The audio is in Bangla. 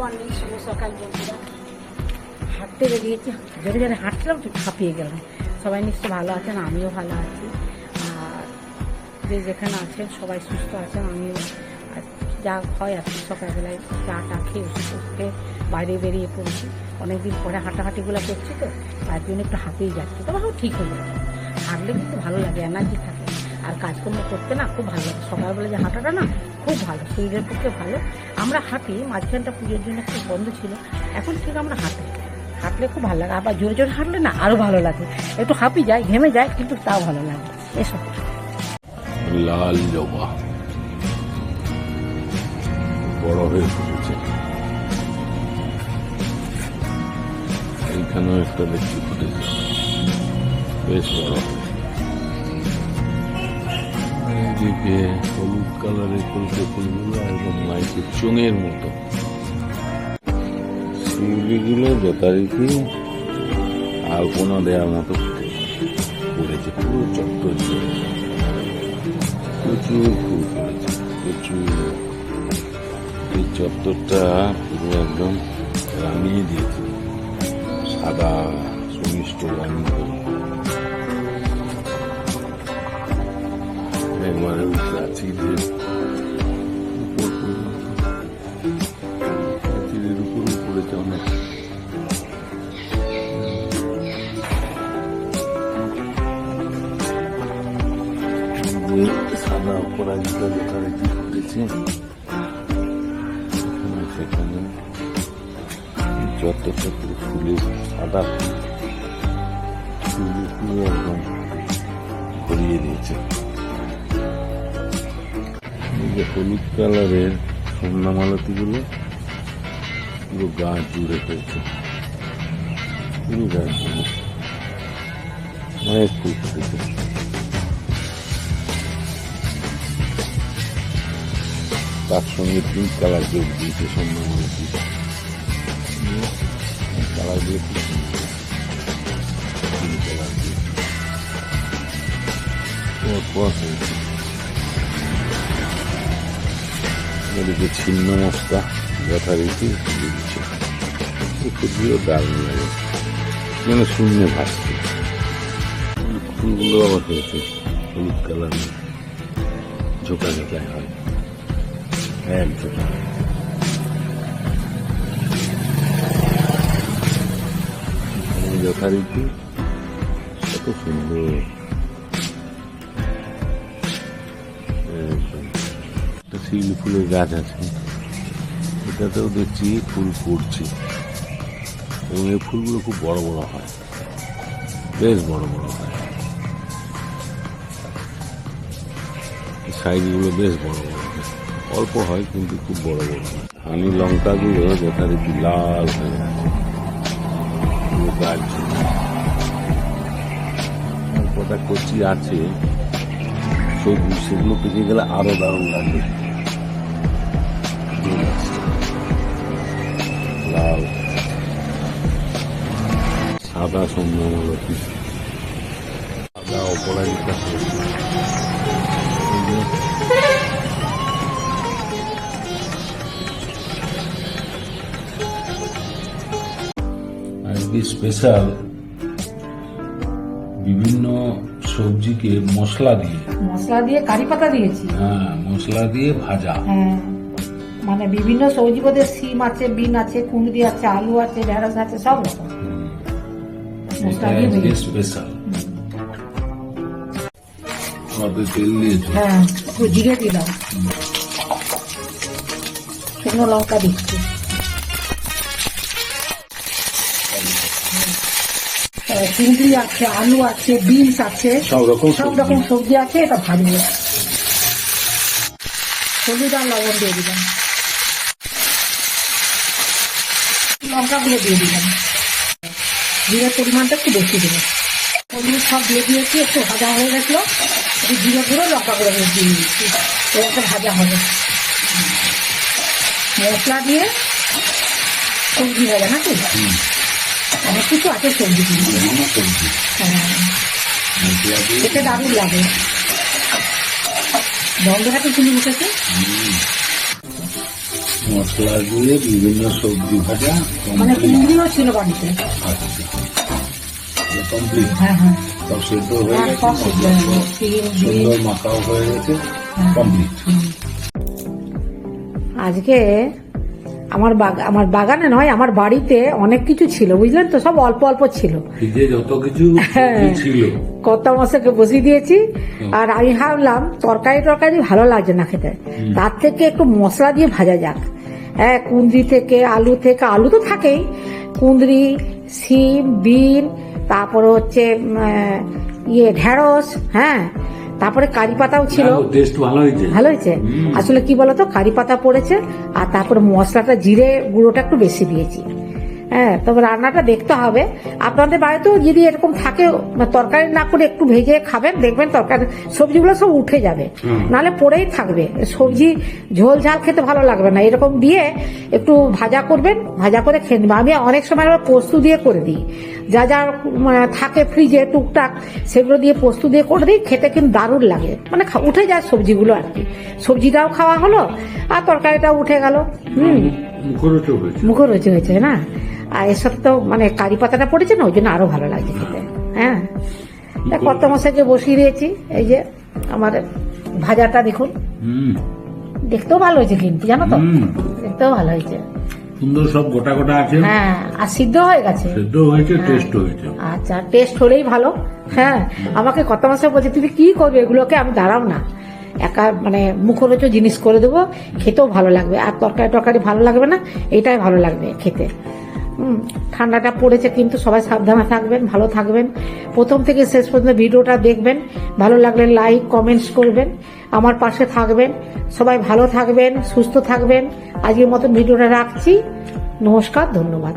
মর্নিং শুভ সকাল বন্ধুরা। হাঁটতে বেরিয়েছি জোরে জোরে হাঁটছিলাম, তো হাঁপিয়ে গেলাম। সবাই নিশ্চয় ভালো আছেন, আমিও ভালো আছি। আর যে যেখানে আছেন, সবাই সুস্থ আছেন, আমিও যা হয় আর সকালবেলায় চা টা খেয়ে উঠে বাইরে বেরিয়ে পড়ছি। অনেকদিন পরে হাঁটাহাঁটিগুলো করছি তো, তার জন্য একটু হাঁপিয়ে যাচ্ছি। তবে আমার ঠিক হয়ে যাবে হাঁটলে কিন্তু ভালো লাগে এনার্জি থাকে। আর কাজকর্ম করতে না খুব ভালো লাগে। সকালবেলা যে হাঁটাটা না খুব ভালো, শরীরের পক্ষে ভালো। আমরা হাঁটি, মাঝখানটা পুজোর জন্য একটু বন্ধ ছিল। এখন ঠিক আমরা হাঁটি হাঁটলে খুব ভালো লাগে, আবার জোরে জোরে হাঁটলে না আরও ভালো লাগে। একটু হাঁপি যায়, ঘেমে যায়, কিন্তু তাও ভালো লাগে। এসব লাল জবা। বড় হয়ে ফুটেছে। এইখানেও একটা দেখছি ফুটেছে। বেশ বড়। এইদিকে হলুদ কালারের কলকে ফুলগুলো একদম মাইকে চোঙের মতো। শিউলিগুলো যথারীতি আলপনা দেওয়ার মতো ফুটেছে পুরো চত্বর প্রচুর ফুল পড়েছে, প্রচুর। এই চত্বরটা পুরো একদম রাঙিয়ে দিয়েছে। সাদা, সুমিষ্ট রঙ একবারে প্রাচীরের উপর। প্রাচীরের উপরও পড়েছে অনেক সাদা অপরাজিতা এখানে সেখানে যত সাদা ফুল দিয়েছে যে হলুদ কালারের সন্ধ্যামালতিগুলো পুরো গাছ জুড়ে ফেলছে পুরো গাছ জুড়ে। অনেক ফুল ফুটেছে। তার সঙ্গে পিঙ্ক কালার যোগ দিয়েছে সন্ধ্যামূর্তি কালার দিয়ে খুব সুন্দর। পিঙ্ক কালার দিয়ে। পর এদিকে ছিন্ন মশলা যথারীতি দিচ্ছে ফুলগুলো দারুণ লাগে মানে শূন্য ভাসছে ফুলগুলো আবার হয়েছে হলুদ কালার ঝোঁকা ঝোঁকায় হয় একদম এখানে যথারীতি কত সুন্দর শিউলি ফুলের গাছ আছে। এটাতেও দেখছি ফুল ফুটছে। এবং এই ফুলগুলো খুব বড় বড় হয়। বেশ বড় বড় হয়। সাইজগুলো বেশ বড় বড় হয়। অল্প হয়, কিন্তু খুব বড় বড় হয়। হানি লঙ্কাগুলো যথারীতি লাল হয়ে আছে। কটা কচি আছে, সবুজ, সেগুলো পেকে গেলে আরও দারুণ লাগবে। সাদা সম্মানলতি সাদা অপরাজিতা আজকে স্পেশাল বিভিন্ন সবজিকে মশলা দিয়ে মশলা দিয়ে কারি পাতা দিয়েছি হ্যাঁ মশলা দিয়ে ভাজা হ্যাঁ মানে বিভিন্ন সবজি বোধে সিম আছে বিন আছে কুঁদরি আছে আলু আছে ঢেঁড়স আছে সব রকম আজকে স্পেশাল কবে তেল দিয়েছ হ্যাঁ জিরে দিলাম শুকনো লঙ্কা দিচ্ছি। আহ, কুঁদরি আছে আলু আছে বিনস আছে। সব রকম সব সবজি। রকম সবজি আছে এটা ভাজবো। হলুদ আর লবণ দিয়ে দিলাম। লঙ্কাগুলো দিয়ে দিলাম। জিরের পরিমাণটা একটু বেশি দেবো হলুদ সব দিয়ে দিয়েছি একটু ভাজা হয়ে গেছিল। একটু জিরে গুঁড়ো লঙ্কা গুঁড়ো দিয়ে দিয়েছি। এরকম ভাজা হবে মশলা দিয়ে সবজি হবে নাকি? অনেক কিছু আছে সবজি হ্যাঁ। খেতে দারুণ লাগে। গন্ধটা কি তুমি উঠেছে। মশলা দিয়ে বিভিন্ন সবজি ভাজা কমপ্লিট কুমড়িও ছিল বাড়িতে আচ্ছা কমপ্লিট সব সেদ্ধ হয়ে গেছে সব সিদ্ধ গেছে। তিল, ডিম। সুন্দর মাখাও হয়ে গেছে। কমপ্লিট আজকে আমার আমার বাগানে নয় আমার বাড়িতে অনেক কিছু ছিল বুঝলেন তো? সব অল্প অল্প ছিল। যত কিছু হ্যাঁ। ছিল। কত মশাকে বসিয়ে দিয়েছি। আর আমি ভাবলাম তরকারি টরকারি ভালো লাগছে না খেতে। তার থেকে একটু মশলা দিয়ে ভাজা যাক। হ্যাঁ কুঁদরি থেকে আলু থেকে আলু তো থাকেই। কুঁদরি শিম বিন তারপরে হচ্ছে ইয়ে ঢেঁড়স হ্যাঁ। তারপরে কারি পাতাও ছিল। ভালো হয়েছে। আসলে কি বলতো কারি পাতা পড়েছে আর তারপরে মশলাটা জিরে গুঁড়োটা একটু বেশি দিয়েছি। হ্যাঁ তবে রান্নাটা দেখতে হবে। আপনাদের বাড়িতেও যদি এরকম থাকে তরকারি না করে একটু ভেজে খাবেন দেখবেন তরকারি সবজিগুলো সব উঠে যাবে। নালে পড়েই থাকবে। সবজি ঝোল ঝাল খেতে ভালো লাগবে না। এরকম দিয়ে একটু ভাজা করবেন ভাজা করে খেয়ে নেবেন। আমি অনেক সময় আবার পোস্ত দিয়ে করে দিই। যা যা মানে থাকে ফ্রিজে টুকটাক সেগুলো দিয়ে পোস্ত দিয়ে করে দিই খেতে কিন্তু দারুণ লাগে। মানে উঠে যায় সবজিগুলো আর কি। সবজিটাও খাওয়া হলো আর তরকারিটাও উঠে গেল। হুম। মুখরোচক হয়েছে। হয়েছে না? আর এসব তো মানে কারি পাতাটা পড়েছে না ওই জন্য আরও ভালো লাগছে খেতে। হ্যাঁ? কত মশাইকে বসিয়ে দিয়েছি এই যে আমার ভাজাটা দেখুন। দেখতেও ভালো হয়েছে কিন্তু জানো তো? দেখতেও ভালো হয়েছে। সুন্দর সব গোটা গোটা আছে। হ্যাঁ আর সিদ্ধ হয়ে গেছে। সেদ্ধ হয়েছে টেস্ট হয়েছে। আচ্ছা টেস্ট হলেই ভালো। হ্যাঁ আমাকে কত মাসে বলছে তুমি কি করবে? এগুলোকে আমি দাঁড়াও না। একা মানে মুখরোচ জিনিস করে দেবো। খেতেও ভালো লাগবে। আর তরকারি টরকারি ভালো লাগবে না এটাই ভালো লাগবে খেতে। ঠান্ডাটা পড়েছে কিন্তু সবাই সাবধানে থাকবেন ভালো থাকবেন। প্রথম থেকে শেষ পর্যন্ত ভিডিওটা দেখবেন। ভালো লাগলে লাইক কমেন্টস করবেন। আমার পাশে থাকবেন। সবাই ভালো থাকবেন সুস্থ থাকবেন। আজকের মতন ভিডিওটা রাখছি। নমস্কার ধন্যবাদ।